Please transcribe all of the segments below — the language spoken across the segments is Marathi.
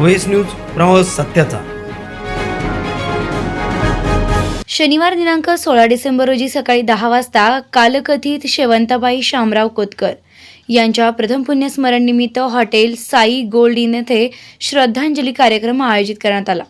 वेस न्यूज प्रवास सत्याचा. शनिवार दिनांक सोळा डिसेंबर रोजी सकाळी दहा वाजता कालकथित शेवंताबाई शामराव कोतकर यांच्या प्रथम पुण्यस्मरण निमित्त हॉटेल साई गोल्ड इन येथे श्रद्धांजली कार्यक्रम आयोजित करण्यात आला.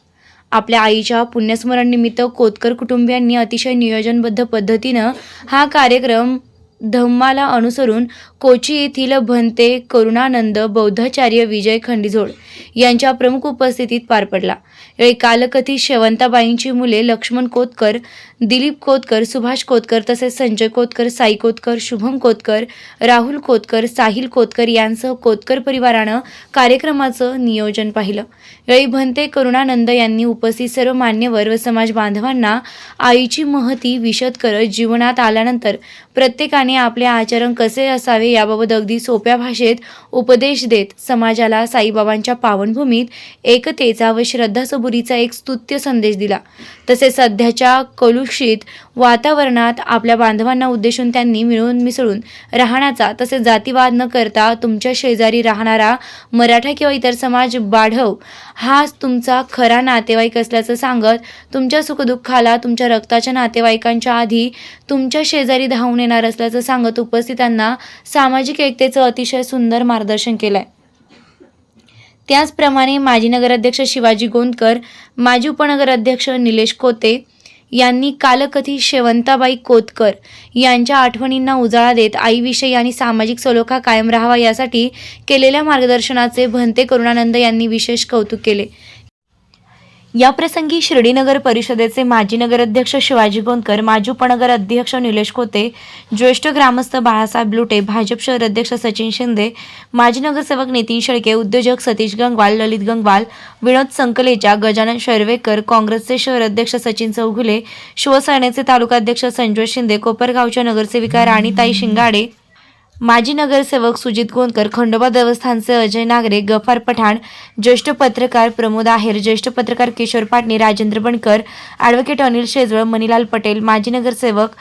आपल्या आईच्या पुण्यस्मरण निमित्त कोतकर कुटुंबियांनी अतिशय नियोजनबद्ध पद्धतीनं हा कार्यक्रम धम्माला अनुसरून कोची येथील भंते करुणानंद बौद्धाचार्य विजय खंडिझोड यांच्या प्रमुख उपस्थितीत पार पडला. यावेळी कालकथित शेवंताबाईंची मुले लक्ष्मण कोतकर दिलीप कोतकर सुभाष कोतकर तसेच संजय कोतकर साई कोतकर शुभम कोतकर राहुल कोतकर साहिल कोतकर यांसह कोतकर परिवारानं कार्यक्रमाचं नियोजन पाहिलं. यावेळी भंते करुणानंद यांनी उपस्थित सर्व मान्यवर व समाज बांधवांना आईची महती विशद करत जीवनात आल्यानंतर प्रत्येकाने आपले आचरण कसे असावे याबाबत अगदी सोप्या भाषेत उपदेश देत समाजाला साईबाबांच्या पावनभूमीत एकतेचा व श्रद्धासबुरीचा एक स्तुत्य संदेश दिला. तसेच सध्याच्या कलुषित वातावरणात आपल्या बांधवांना उद्देशून त्यांनी मिळून मिसळून राहण्याचा तसेच जातीवाद न करता तुमच्या शेजारी राहणारा मराठा किंवा इतर समाज बाढव हाच तुमचा खरा नातेवाईक असल्याचं सांगत तुमच्या सुखदुःखाला तुमच्या रक्ताच्या नातेवाईकांच्या आधी तुमच्या शेजारी धावून येणार असल्याचं सांगत उपस्थितांना सामाजिक एकतेचं अतिशय सुंदर मार्गदर्शन केलंय. त्याचप्रमाणे माजी नगराध्यक्ष शिवाजी गोंदकर माजी उपनगराध्यक्ष निलेश कोते यांनी कालकथित शेवंताबाई कोतकर यांच्या आठवणींना उजाळा देत आईविषयी आणि सामाजिक सलोखा कायम राहावा यासाठी केलेल्या मार्गदर्शनाचे भंते करुणानंद यांनी विशेष कौतुक केले. याप्रसंगी शिर्डीनगर परिषदेचे माजी नगराध्यक्ष शिवाजी गोंदकर माजी उपनगर अध्यक्ष निलेश कोते ज्येष्ठ ग्रामस्थ बाळासाहेब लुटे भाजप शहर अध्यक्ष सचिन शिंदे माजी नगरसेवक नितीन शेळके उद्योजक सतीश गंगवाल ललित गंगवाल विनोद संकलेचा गजानन शर्वेकर काँग्रेसचे शहर अध्यक्ष सचिन चौघुले शिवसेनेचे तालुकाध्यक्ष संजय शिंदे कोपरगावच्या नगरसेविका राणीताई शिंगाडे माजी नगरसेवक सुजित गोंदकर खंडोबा देवस्थानचे अजय नागरे गफार पठाण ज्येष्ठ पत्रकार प्रमोद आहेर ज्येष्ठ पत्रकार किशोर पाटणे राजेंद्र बनकर ॲडव्होकेट अनिल शेजवळ मणिलाल पटेल माजी नगरसेवक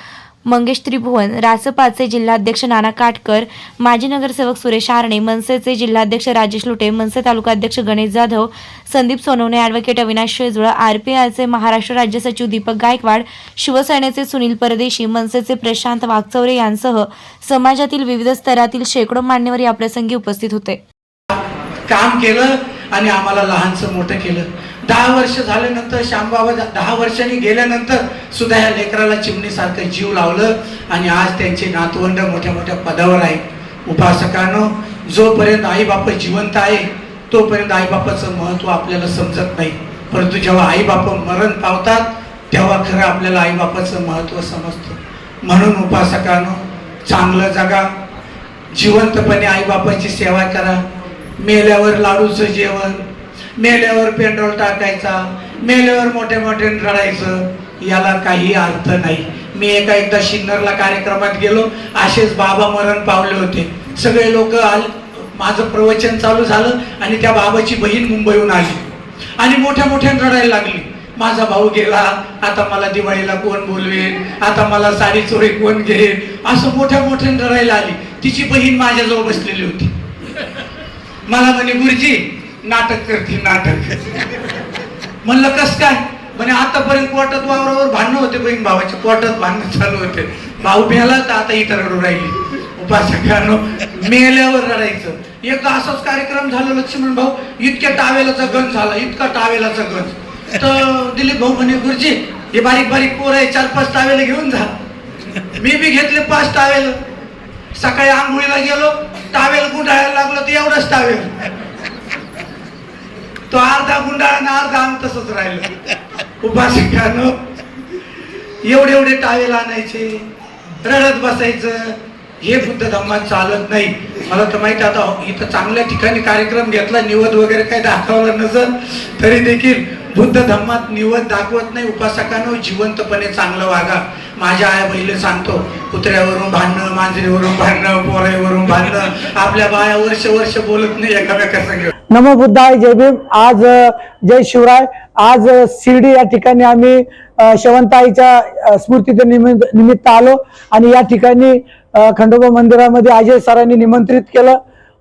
मंगेश त्रिभुवन रासपाचे जिल्हाध्यक्ष नाना काटकर माजी नगरसेवक सुरेश आरणे मनसेचे जिल्हाध्यक्ष राजेश लुटे मनसे तालुकाध्यक्ष Ganesh Jadhav Sandeep Sonawane advocate Avinash Shejul R P Maharashtra राज्य सचिव दीपक गायकवाड शिवसेनेचे सुनील परदेशी मनसेचे प्रशांत वागचौरे यांसह समाजातील विविध स्तरातील शेकडो मान्यवर याप्रसंगी उपस्थित होते. काम केलं आणि आम्हाला लहानसं मोठं केलं. दहा वर्ष झाल्यानंतर श्यामबाबा दहा वर्षांनी गेल्यानंतर सुद्धा ह्या लेकराला चिमणीसारखं जीव लावलं आणि आज त्यांचे नातवंड मोठ्या मोठ्या पदावर आहे उपासकांनो जोपर्यंत आईबाप जिवंत आहे तोपर्यंत आईबापाचं महत्त्व आपल्याला समजत नाही. परंतु जेव्हा आईबाप मरण पावतात तेव्हा खरं आपल्याला आईबापाचं महत्त्व समजतं. म्हणून उपासकांनो चांगलं जगा. जिवंतपणे आईबापाची सेवा करा. मेल्यावर लाडूचं जेवण मेल्यावर पेट्रोल टाकायचा मेल्यावर मोठ्या मोठ्याने रडायचं याला काही अर्थ नाही. मी एका एकदा शिन्नरला कार्यक्रमात गेलो असेच बाबा मरण पावले होते. सगळे लोक आल माझं प्रवचन चालू झालं आणि त्या बाबाची बहीण मुंबईहून आली. आणि मोठ्या मोठ्याने रडायला लागली. माझा भाऊ गेला आता मला दिवाळीला कोण बोलवेल? आता मला साडी चोरी कोण घेईल? असं मोठ्या मोठ्याने रडायला आली. तिची बहीण माझ्याजवळ बसलेली होती. मला म्हणे गुरुजी नाटक करते नाटक. म्हणलं कस काय? म्हणे आतापर्यंत पोटात वावरावर भांडणं होते बहीण भावाचे पोटात भांडणं चालू होते. भाऊ मेला तर आता इतर रडू राहिली. उपासकांनो मेल्यावर रडायचं. एक असाच कार्यक्रम झाला लक्ष्मण भाऊ इतक्या टावेलाचा गंज झाला इतका टावेलाचा गंज. तर दिलीप भाऊ म्हणे गुरुजी हे बारीक बारीक पोर आहे चार पाच टावेले घेऊन जा. मी बी घेतले पाच टावेल. सकाळी आंघोळीला गेलो टावेल गुंडाळायला लागलो तर एवढंच टावेल. तो अर्धा गुंडाळा आणि अर्धा आम तसंच राहिलं उपासकानं एवढे एवढे टावेल आणायचे रडत बसायचं. हे बुद्ध धम्मात चालत नाही. मला तर माहिती आता इथं चांगल्या ठिकाणी कार्यक्रम घेतला निवद वगैरे काही दाखवलं नसत तरी देखील बुद्ध धम्मात निवद दाखवत नाही. उपासकानं जिवंतपणे चांगलं वागा. माझ्या आया बहिले सांगतो कुत्र्यावरून भांडणं मांजरीवरून भांडणं पोऱ्यावरून भांडणं. आपल्या बाया वर्ष वर्ष बोलत नाही एकामेका घेऊन नमो बुद्धाय जय भीम. आज जय शिवराय. आज शिर्डी या ठिकाणी आम्ही शवंताईच्या शेवंताईच्या स्मृतीच्या निमित्त निमित्त आलो आणि या ठिकाणी खंडोबा मंदिरामध्ये अजय सरांनी निमंत्रित केलं.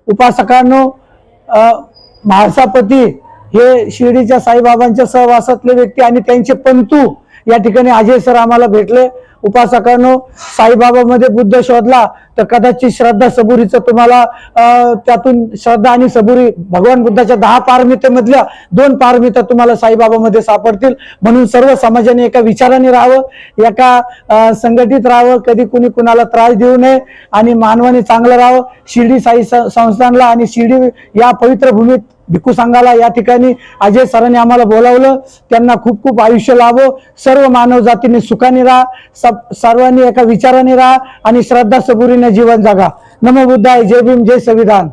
उपासकांनो अ, म्हाळसापती हे शिर्डीच्या साईबाबांच्या सहवासातले व्यक्ती आणि त्यांचे पंतू या ठिकाणी अजय सर आम्हाला भेटले. उपासकांनो साईबाबामध्ये बुद्ध शोधला तर कदाचित श्रद्धा सबुरीचं तुम्हाला त्यातून श्रद्धा आणि सबुरी भगवान बुद्धाच्या दहा पारमितेमधल्या दोन पारमिता तुम्हाला साईबाबामध्ये सापडतील. म्हणून सर्व समाजाने एका विचाराने राहावं एका संघटित राहावं कधी कुणी कुणाला त्रास देऊ नये आणि मानवाने चांगलं राहावं. शिर्डी साई संस्थानला आणि शिर्डी या पवित्र भूमीत भिक्खू संघाला या ठिकाणी अजय सरांनी आम्हाला बोलावलं. त्यांना खूप खूप आयुष्य लाभो. सर्व मानव जातीने सुखाने राहा. सब- सर्वांनी एका विचाराने राहा आणि श्रद्धा सबुरीने जीवन जगा. नमो बुद्धाय. जय भीम. जय संविधान.